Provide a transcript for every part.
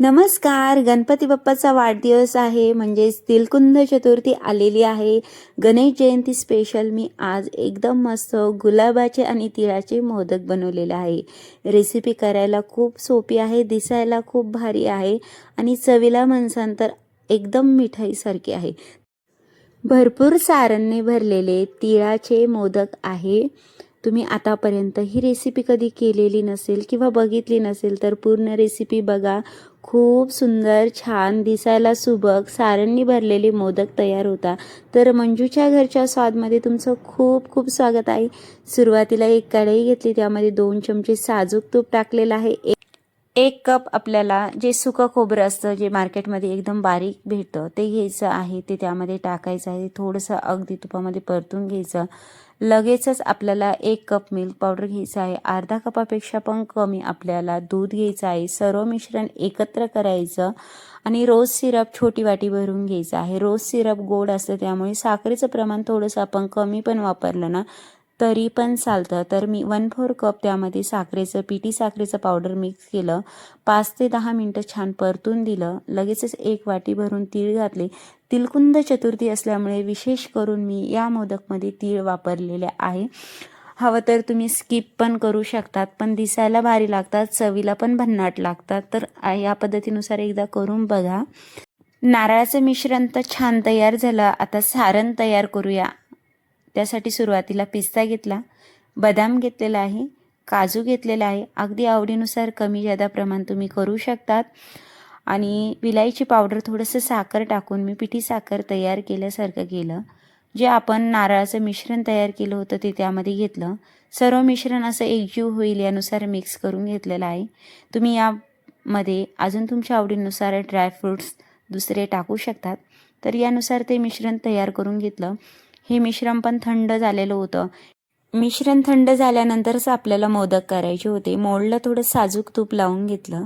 नमस्कार गणपती बाप्पाचा वाढदिवस आहे म्हणजेच तिलकुंद चतुर्थी आलेली आहे. गणेश जयंती स्पेशल मी आज एकदम मस्त गुलाबाचे आणि तिळाचे मोदक बनवलेले आहे. रेसिपी करायला खूप सोपी आहे दिसायला खूप भारी आहे आणि चवीला म्हणसान तर एकदम मिठाईसारखी आहे. भरपूर सारांनी भरलेले तिळाचे मोदक आहे. तुम्ही आतापर्यंत ही रेसिपी कधी केलेली नसेल किंवा बघितली नसेल तर पूर्ण रेसिपी बघा. खूप सुंदर छान दिसायला सुबक सारणनी भरलेले मोदक तयार होता. तर मंजूच्या घरच्या स्वादमध्ये तुमचं खूप खूप स्वागत आहे. सुरुवातीला एक कढई घेतली त्यामध्ये दोन चमचे साजूक तूप टाकलेलं आहे. एक कप आपल्याला जे सुकं खोबरं असतं जे मार्केटमध्ये एकदम बारीक भेटतं ते घ्यायचं आहे ते त्यामध्ये टाकायचं आहे थोडंसं अगदी तुपामध्ये परतून घ्यायचं. लगेचच आपल्याला एक कप मिल्क पावडर घ्यायचं आहे. अर्धा कपापेक्षा पण कमी आपल्याला दूध घ्यायचं आहे. सर्व मिश्रण एकत्र करायचं आणि रोज सिरप छोटी वाटी भरून घ्यायचं आहे. रोज सिरप गोड असतं त्यामुळे साखरेचं प्रमाण थोडंसं आपण कमी पण वापरलं ना तरी पण चालतं. तर मी वन फोर कप त्यामध्ये साखरेचं पीटी साखरेचं पावडर मिक्स केलं. पाच ते दहा मिनटं छान परतून दिलं. लगेचच एक वाटी भरून तीळ घातले. तिलकुंद चतुर्थी असल्यामुळे विशेष करून मी या मोदकमध्ये तीळ वापरलेले आहे. हवं तर तुम्ही स्किप पण करू शकतात पण दिसायला भारी लागतात चवीला पण भन्नाट लागतात. तर या पद्धतीनुसार एकदा करून बघा. नारळाचं मिश्रण तर छान तयार झालं. आता सारण तयार करूया. त्यासाठी सुरुवातीला पिस्ता घेतला बदाम घेतलेला आहे काजू घेतलेला आहे. अगदी आवडीनुसार कमी जादा प्रमाण तुम्ही करू शकतात. आणि विलायची पावडर थोडंसं साखर टाकून मी पिठी साखर तयार केल्यासारखं केलं. जे आपण नारळाचं मिश्रण तयार केलं होतं ते त्यामध्ये घेतलं. सर्व मिश्रण असं एकजीव होईल यानुसार मिक्स करून घेतलेलं आहे. तुम्ही यामध्ये अजून तुमच्या आवडीनुसार ड्रायफ्रूट्स दुसरे टाकू शकतात. तर यानुसार ते मिश्रण तयार करून घेतलं. हे मिश्रण पण थंड झालेलं होतं. मिश्रण थंड झाल्यानंतरच आपल्याला मोदक करायचे होते. मोल्डला थोडं साजूक तूप लावून घेतलं.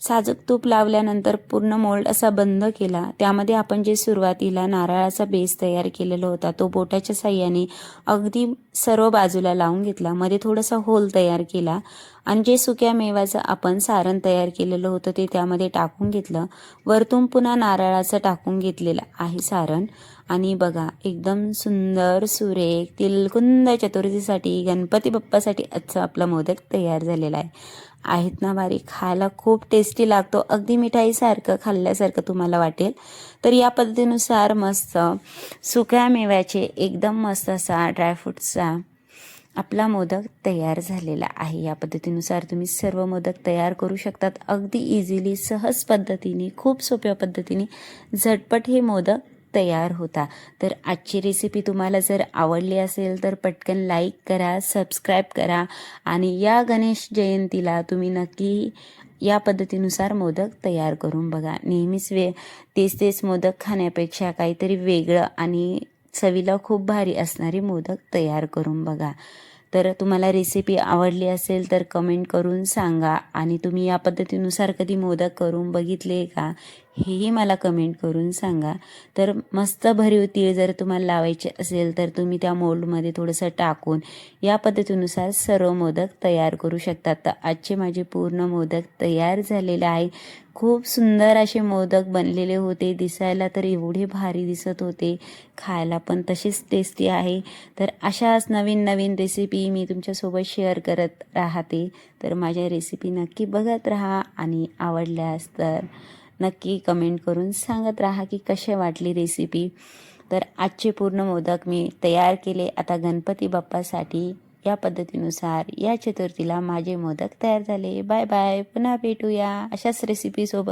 साजूक तूप लावल्यानंतर पूर्ण मोल्ड असा बंद केला. त्यामध्ये आपण जे सुरुवातीला नारळाचा बेस तयार केलेला होता तो बोटाच्या साह्याने अगदी सर्व बाजूला लावून घेतला. मध्ये थोडासा होल तयार केला. आणि जे सुक्या मेवाचं आपण सारण तयार केलेलं होतं ते त्यामध्ये टाकून घेतलं. वरतून पुन्हा नारळाचं टाकून घेतलेलं आहे सारण. आणि बघा एकदम सुंदर सुरेख तिलकुंद चतुर्थीसाठी गणपती बाप्पासाठी आजचा आपला मोदक तयार झालेला आहे. आहेत ना बारी खायला खूप टेस्टी लागतो. अगदी मिठाईसारखं खाल्ल्यासारखं तुम्हाला वाटेल. तर या पद्धतीनुसार मस्त सुक्या मेव्याचे एकदम मस्त असा ड्रायफ्रूटचा आपला मोदक तयार झालेला आहे. या पद्धतीनुसार तुम्ही सर्व मोदक तयार करू शकतात. अगदी इझिली सहज पद्धतीने खूप सोप्या पद्धतीने झटपट हे मोदक तयार होता. तर आजची रेसिपी तुम्हाला जर आवडली असेल तर पटकन लाईक करा सबस्क्राईब करा आणि या गणेश जयंतीला तुम्ही नक्की या पद्धतीनुसार मोदक तयार करून बघा. नेहमीच वे तेच तेच मोदक खाण्यापेक्षा काहीतरी वेगळं आणि चवीला खूप भारी असणारी मोदक तयार करून बघा. तर तुम्हाला रेसिपी आवडली असेल तर कमेंट करून सांगा आणि तुम्ही या पद्धतीनुसार कधी मोदक करून बघितले का? हेही मला कमेंट करून सांगा. तर मस्त भरीव तीळ जर तुम्हाला लावायचे असेल तर तुम्ही त्या मोल्डमध्ये थोडंसं टाकून या पद्धतीनुसार सर्व मोदक तयार करू शकतात तर आजचे माझे पूर्ण मोदक तयार झालेले आहे. खूप सुंदर असे मोदक बनलेले होते. दिसायला तर एवढे भारी दिसत होते. खायला पण तसेच टेस्टी आहे. तर अशाच नवीन नवीन रेसिपी मी तुमच्यासोबत शेअर करत राहते. तर माझ्या रेसिपी नक्की बघत राहा आणि आवडल्यास तर. नक्की कमेंट करून सांगत राहा की कसे वाटली रेसिपी तर आजचे पूर्ण मोदक मी तयार केले. आता गणपती बाप्पासाठी या पद्धतीनुसार या चतुर्थीला माझे मोदक तयार झाले. बाय बाय पुन्हा भेटूया अशाच रेसिपीसोबत